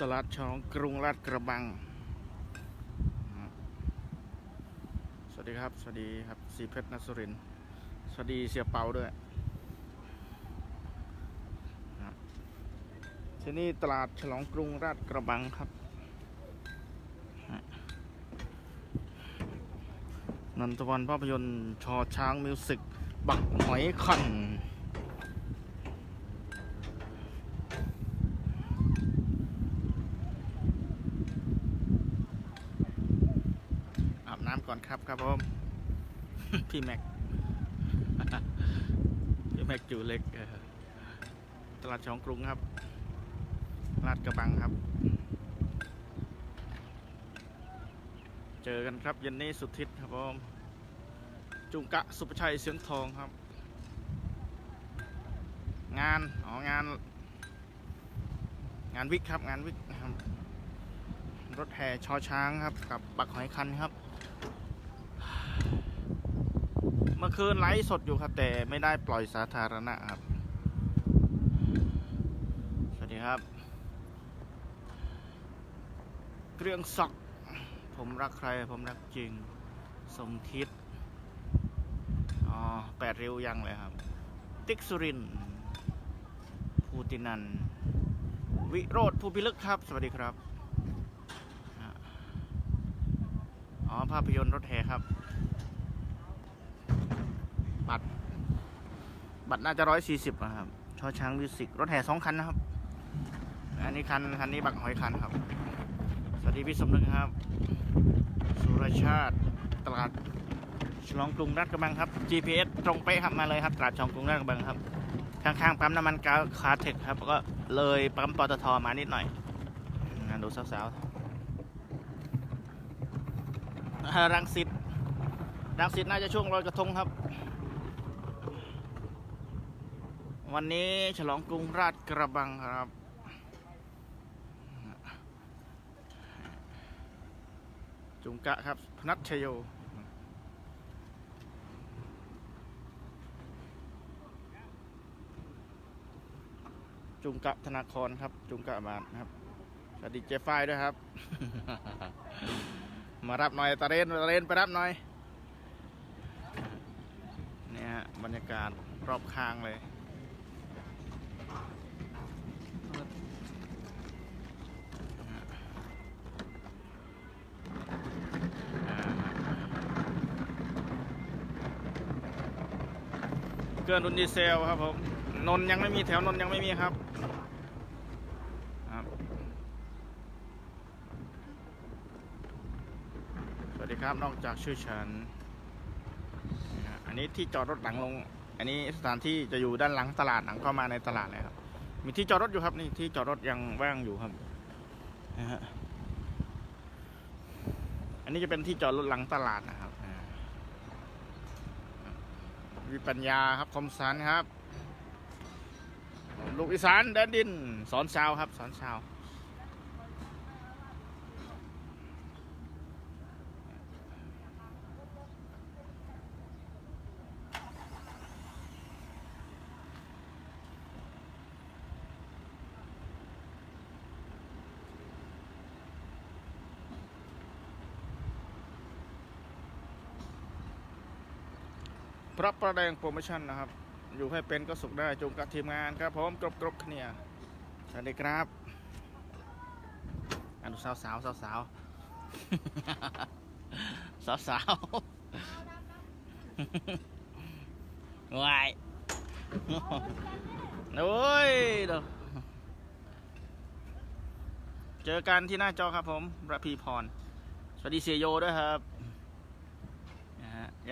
ตลาดช้องกรุงลาดกระบัง สวัสดีครับ สวัสดีครับ สีเพชรนัสริน สวัสดีเสียเปาด้วย ที่นี่ตลาดฉลองกรุงราชกระบังครับ นันทวันภาพยนตร์ชอช้างมิวสิก บักหอยคัน อาบน้ำก่อน ครับครับผม พี่แม็ก พี่แม็กจูเล็กตลาดช้องกรุงครับลาดกระบังครับ เจอกันครับเย็นนี้สุดทิศครับผม จุงกะสุภชัยเสียงทองครับ งาน อ๋อ งาน งานวิกครับ งานวิกครับรถแห่ชอช้างครับ กับบักหอยคันครับ เมื่อคืนไลฟ์สดอยู่ครับ แต่ไม่ได้ปล่อยสาธารณะครับ สวัสดีครับ เครื่องสัก ผมรักใคร ผมรักจริง สมคิด อ๋อแปดริ้วยังเลยครับ ติ๊กสุรินทร์ภูตินัน วิโรธภูพิลึกครับ สวัสดีครับ อ๋อ ภาพยนตร์รถแห่ครับ บัตร บัตรน่าจะร้อยสี่สิบนะครับชอช้างมิวสิกรถแห่สองคันนะครับ อันนี้คันคันนี้บักหอยคันครับ สวัสดีพี่สมนึกครับ สุรชาติตลาดฉลองกรุงราชกระบังครับ GPS ตรงเป๊ะครับมาเลยครับตลาดฉลองกรุงราชกระบังครับข้างๆปั๊มน้ำมันกาคาเทคครับก็เลยปั๊มปตทมานิดหน่อยนะดูสาวๆรังสิตรังสิตน่าจะช่วงลอยกระทงครับ วันนี้ฉลองกรุงราชกระบังครับ จุงกะครับ พนัทชยโยจุงกะธนาคารครับ จุงกะบานครับ สวัสดีเจฟายด้วยครับ มารับหน่อยตาเรนตาเรนไปรับหน่อย เนี่ยบรรยากาศรอบข้างเลย เกินรุนดีเซลครับผมนนยังไม่มีแถวนนยังไม่มีครับครับ สวัสดีครับนอกจากชื่อฉัน อันนี้ที่จอดรถหลังลง อันนี้สถานที่จะอยู่ด้านหลังตลาดหลังเข้ามาในตลาดเลยครับ มีที่จอดรถอยู่ครับนี่ที่จอดรถยังว่างอยู่ครับนะฮะอันนี้จะเป็นที่จอดรถหลังตลาดนะครับ อ่ปัญญาครับคมสันครับ ลูกอีสานแดนดิน สอนชาวครับ สอนชาว พระประแดงโปรโมชั่นนะครับ อยู่ให้เป็นก็สุขได้จงกับทีมงานครับผมกรบกรบเนี่ยสวัสดีครับอันสาวสาวสาวสาวสาวสาววายโอ้ยเดี๋ยวเจอกันที่หน้าจอครับผมระพีพร สวัสดีเสียโยด้วยครับ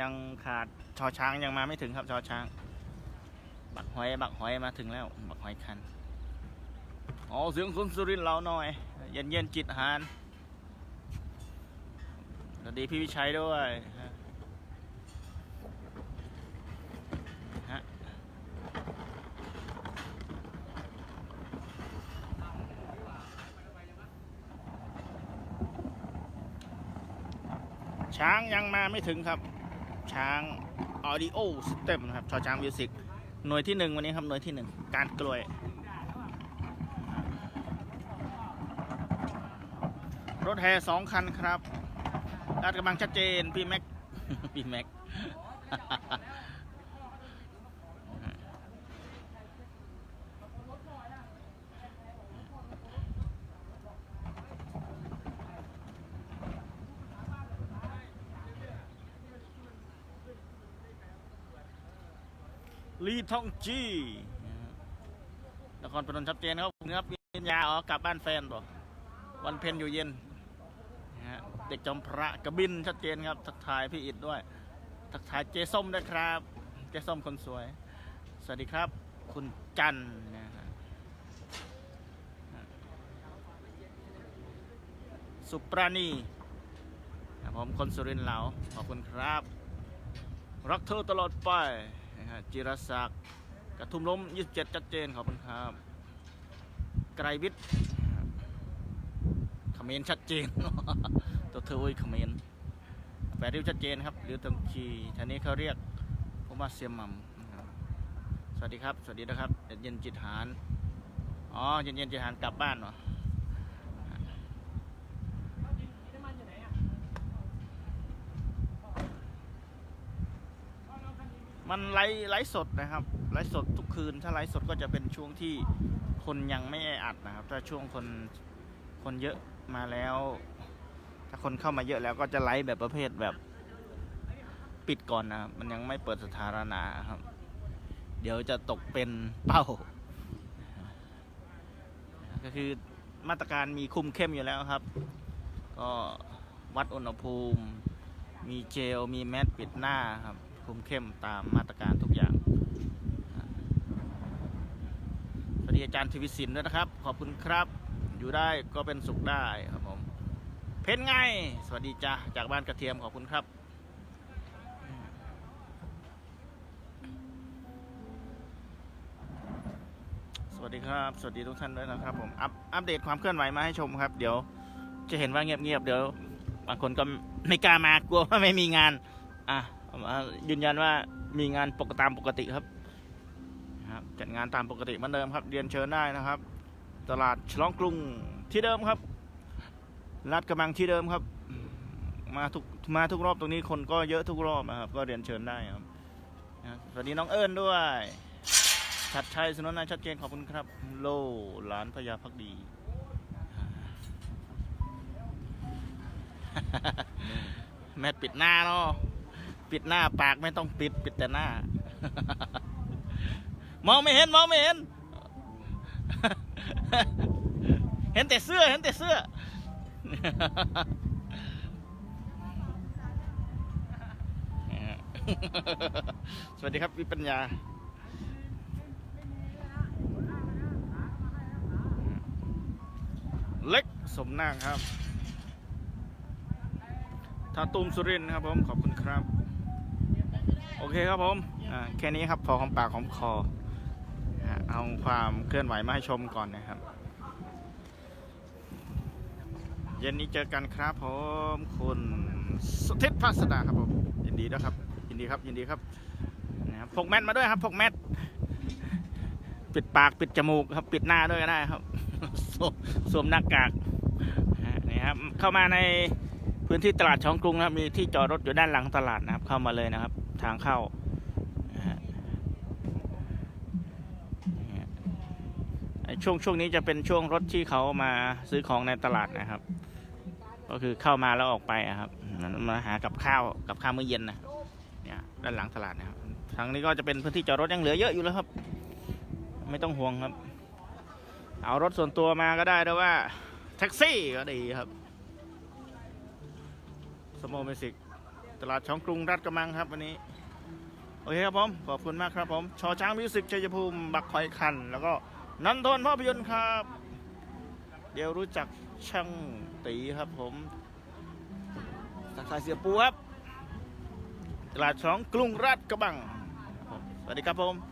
ยังขาดชอช้างยังมาไม่ถึงครับชอช้าง บักหอยบักหอยมาถึงแล้ว บักหอยคันอ๋อเสียงคุณสุรินทร์เราหน่อย เย็นเย็นจิตหานสวัสดีพี่วิชัยด้วยฮะช้างยังมาไม่ถึงครับ ช้าง Audio System นะครับชอช้างมิวสิกหน่วยที่หนึ่งวันนี้ครับหน่วยที่หนึ่งการกลวย รถแห่สองคันครับลาดกระบังชัดเจน พี่แม็ก พี่แม็ก ลีทองจีนครพนมชัดเจนครับเนื้อปีนยาอ๋อกลับบ้านแฟนบ่วันเพ็ญอยู่เย็นเด็กจอมพระกระบินชัดเจนครับทักทายพี่อิดด้วย ทักทายเจส้มด้วยครับ เจส้มคนสวย สวัสดีครับ คุณจันนะฮะสุปราณีผมคนสุรินทร์เหลาขอบคุณครับ รักเธอตลอดไป นะฮะจิรศักดิ์กระทุ่มล้ม 27 ชัดเจนขอบคุณครับ ไกรวิทย์เขมรชัดเจนตัวเธอโอ้ยเขมรแปดริ้วชัดเจนครับหรือตังคีท่านี้เขาเรียกผมว่าเสียมมัมสวัสดีครับ สวัสดีนะครับเย็นจิตหารอ๋อเย็นเย็นจิตหารกลับบ้านเหรอ มันไลฟ์ไลฟ์สดนะครับไลฟ์สดทุกคืน ถ้าไลฟ์สดก็จะเป็นช่วงที่คนยังไม่แออัดนะครับ ถ้าช่วงคนคนเยอะมาแล้ว ถ้าคนเข้ามาเยอะแล้วก็จะไลฟ์แบบประเภทแบบปิดก่อนนะครับ มันยังไม่เปิดสถานะครับ เดี๋ยวจะตกเป็นเป้า ก็คือมาตรการมีคุมเข้มอยู่แล้วครับ ก็วัดอุณหภูมิ มีเจล มีแมสปิดหน้าครับ คุมเข้มตามมาตรการทุกอย่างสวัสดีอาจารย์ทวิสินด้วยนะครับ ขอบคุณครับ อยู่ได้ก็เป็นสุขได้ครับผม เพนไง สวัสดีจ้าจากบ้านกระเทียมขอบคุณครับสวัสดีครับ สวัสดีทุกท่านด้วยนะครับผม อัปอัปเดตความเคลื่อนไหวมาให้ชมครับ เดี๋ยวจะเห็นว่าเงียบๆเดี๋ยว บางคนก็ไม่กล้ามากลัวว่าไม่มีงาน อะ มายืนยันว่ามีงานปกติตามปกติครับครับจัดงานตามปกติเหมือนเดิมครับ เรียนเชิญได้นะครับ ตลาดฉลองกรุงที่เดิมครับลาดกระบังที่เดิมครับ มาทุกมาทุกรอบตรงนี้คนก็เยอะทุกรอบนะครับ ก็เรียนเชิญได้ครับสวัสดีน้องเอิญด้วย ชัดชัยสนนนายชัดเจนขอบคุณครับ โลหลานพญาพักดี แมทปิดหน้าเนาะ ปิดหน้าปากไม่ต้องปิดปิดแต่หน้า มองไม่เห็นมองไม่เห็น เห็นแต่เสื้อเห็นแต่เสื้อ สวัสดีครับวิปัญญาเล็กสมนางครับทาตูมสุรินทร์ครับผม ขอบคุณครับ โอเคครับผมอ่าแค่นี้ครับพอหอมปากหอมคอ เอาความเคลื่อนไหวมาให้ชมก่อนนะครับ เย็นนี้เจอกันครับผมคุณสุเทพพัสดาครับผมยินดีด้วยครับ ยินดีครับยินดีครับนะครับพกแมสมาด้วยครับพกแมสปิดปากปิดจมูกครับ ปิดหน้าด้วยก็ได้ครับสวมหน้ากากนี่ครับเข้ามาในพื้นที่ตลาดช้องกรุงนะครับมีที่จอดรถอยู่ด้านหลังตลาดนะครับ เข้ามาเลยนะครับ ทางเข้านะฮะช่วงช่วงนี้จะเป็นช่วงรถที่เขามาซื้อของในตลาดนะครับ ก็คือเข้ามาแล้วออกไปอะครับมาหากับข้าวกับข้าวมื้อเย็นนะเนี่ยด้านหลังตลาดนะครับทางนี้ก็จะเป็นพื้นที่จอดรถยังเหลือเยอะอยู่แล้วครับ ไม่ต้องห่วงครับ เอารถส่วนตัวมาก็ได้แต่ว่าแท็กซี่ก็ดีครับสมอลมิสิก ตลาดช่องกรุงรัฐกระมังครับวันนี้ โอเคครับผม ขอบคุณมากครับผม ชอช้างมิวสิกชัยภูมิ บักคอยคัน แล้วก็นันทนภาพยนตร์ครับ เดี๋ยวรู้จักช่างตีครับผมสักทายเสียปูครับ ตลาดช่องกรุงรัฐกระบัง สวัสดีครับผม